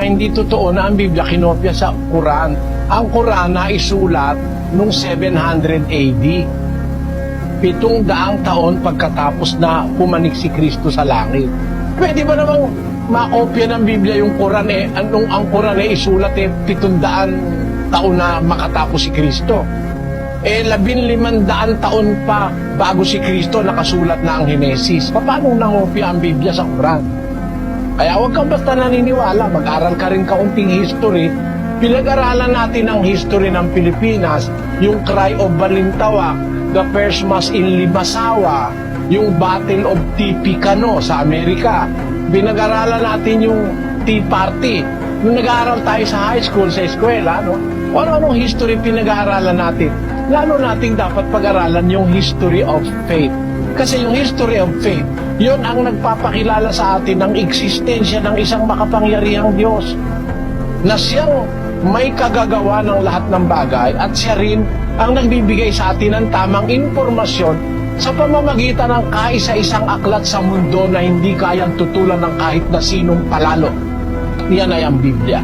Hindi totoo na ang Biblia kinopya sa Quran. Ang Quran na isulat noong 700 AD. Pitong daang taon pagkatapos na pumanik si Kristo sa langit. Pwede ba namang makopya ng Biblia yung Quran eh, anong ang Quran eh isulat eh, pitong daan taon na makatapos si Kristo. Eh, labin limandaan taon pa bago si Kristo nakasulat na ang Henesis. Paano nangopya ang Biblia sa Quran? Kaya huwag kang basta naniniwala, mag-aral ka rin kaunting history. Pinag-aralan natin ang history ng Pilipinas, yung Cry of Balintawak, the First Mass in Limasawa, yung Battle of Tippecano sa Amerika. Pinag-aralan natin yung Tea Party. Nung nag-aaral tayo sa high school, sa eskwela, no? Kung ano-anong history pinag-aaralan natin, lalo nating dapat pag-aralan yung history of faith. Kasi yung history of faith, yun ang nagpapakilala sa atin ng eksistensya ng isang makapangyarihang Diyos na siyang may kagagawa ng lahat ng bagay at siya rin ang nagbibigay sa atin ng tamang impormasyon sa pamamagitan ng kaisa-isang aklat sa mundo na hindi kayang tutulan ng kahit na sinong palalo. Yan ay ang Biblia.